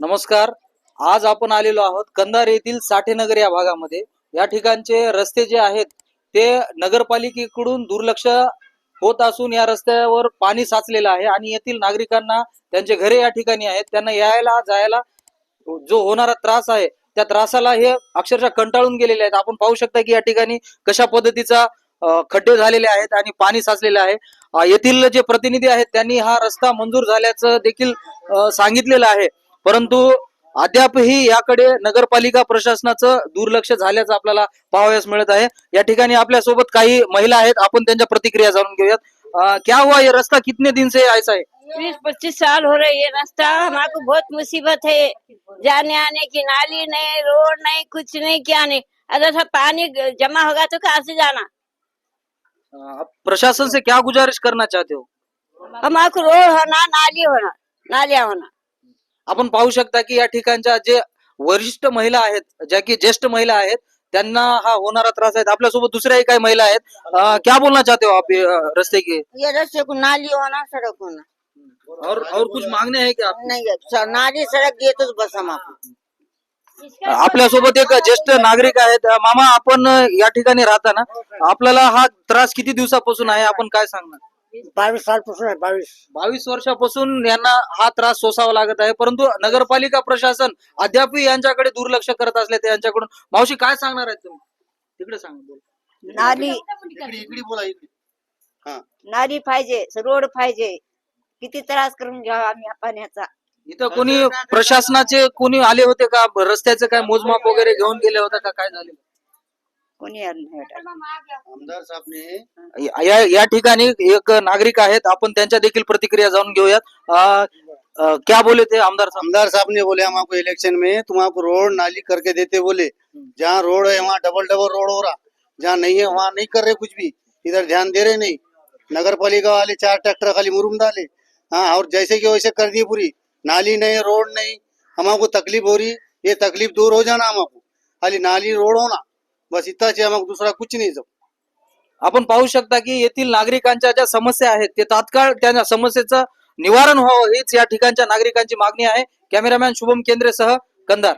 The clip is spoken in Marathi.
नमस्कार. आज आपण आलेलो आहोत कंधार येथील साठेनगर या भागामध्ये. या ठिकाणचे रस्ते जे आहेत ते नगरपालिकेकडून दुर्लक्ष होत असून या रस्त्यावर पाणी साचलेलं आहे आणि येथील नागरिकांना त्यांचे घरे या ठिकाणी आहेत. त्यांना यायला जायला जो होणारा त्रास आहे त्या त्रासाला हे अक्षरशः कंटाळून गेलेले आहेत. आपण पाहू शकता की या ठिकाणी कशा पद्धतीचा खड्डे झालेले आहेत आणि पाणी साचलेले आहे. येथील जे प्रतिनिधी आहेत त्यांनी हा रस्ता मंजूर झाल्याचं देखील सांगितलेलं आहे. परंतु अद्यापही याकडे नगरपालिका प्रशासनाचं दुर्लक्ष झाल्याचं आपल्याला पाहावयास मिळत आहे. या ठिकाणी आपल्यासोबत काही महिला आहेत. आपण त्यांच्या प्रतिक्रिया जाणून घेऊयात. क्या हुआ ये रस्ता? कितने दिन से ऐसा है? बीस पच्चीस साल हो रहे ये रास्ता। हमारे बहुत मुसीबत है। जाने आने की नाली नहीं रोड नहीं कुछ नहीं क्या नहीं। अगर सब पानी जमा होगा तो कहाँ से जाना? आप प्रशासन से क्या गुजारिश करना चाहते हो? हमारे रोड होना नाली होना नालियाँ होना। आपण पाहू शकता की या ठिकाणच्या जे वरिष्ठ महिला आहेत ज्या की ज्येष्ठ महिला आहेत त्यांना हा होणारा त्रास आहे. आपल्यासोबत दुसऱ्याही काही महिला आहेत. क्या बोलना चाहते हो आप ये, रस्ते की? ये रस्ते को नाली होना सड़क होना और और कुछ मांगणे आहे की आप- नहीं है नाली सड़क दिए तो बस हम आपल्यासोबत एक ज्येष्ठ नागरिक आहेत. मामा आपण या ठिकाणी राहता ना आपल्याला हा त्रास किती दिवसापासून आहे? आपण काय सांगणार? बावीस? साल पासून आहे बावीस. बावीस वर्षापासून यांना हा त्रास सोसावा लागत आहे परंतु नगरपालिका प्रशासन अद्यापही यांच्याकडे दुर्लक्ष करत असले ते यांच्याकडून मावशी काय सांगणार आहेत तुम्ही? तिकडे सांगा नाली. इकडे बोला इकडे नाली पाहिजे रोड पाहिजे किती त्रास करून घ्यावा आम्ही या पाण्याचा. इथं कोणी प्रशासनाचे कोणी आले होते का? रस्त्याचे काय मोजमाप वगैरे घेऊन गेले होते का? काय झाले? कोणी. आमदार साहेब ने या या ठिकाणी एक नागरिक आहेत. आपण त्यांच्या देखील प्रतिक्रिया जाणून घेऊयात. क्या बोले ते आमदार साहब? आमदार साहब ने बोले हम आपको इलेक्शन में तुम आपको रोड नाली करके देते बोले। जहाँ रोड है वहाँ डबल डबल रोड हो रहा। जहाँ नहीं है वहाँ नहीं कर रहे कुछ भी। इधर ध्यान दे रहे नहीं। नगर पालिका वाले चार ट्रैक्टर खाली मुरुम डाले। हाँ और जैसे कि वैसे कर दिए पूरी। नाली नहीं रोड नहीं। हमको तकलीफ हो रही। ये तकलीफ दूर हो जाना हमको। खाली नाली रोड होना। बस इतना मग दुसरा कुछ नाही जाऊ. आपण पाहू शकता की येथील नागरिकांच्या ज्या समस्या आहेत ते तात्काळ त्या समस्येचं निवारण व्हावं हीच या ठिकाणच्या नागरिकांची मागणी आहे. कॅमेरामॅन शुभम केंद्रेसह कंधार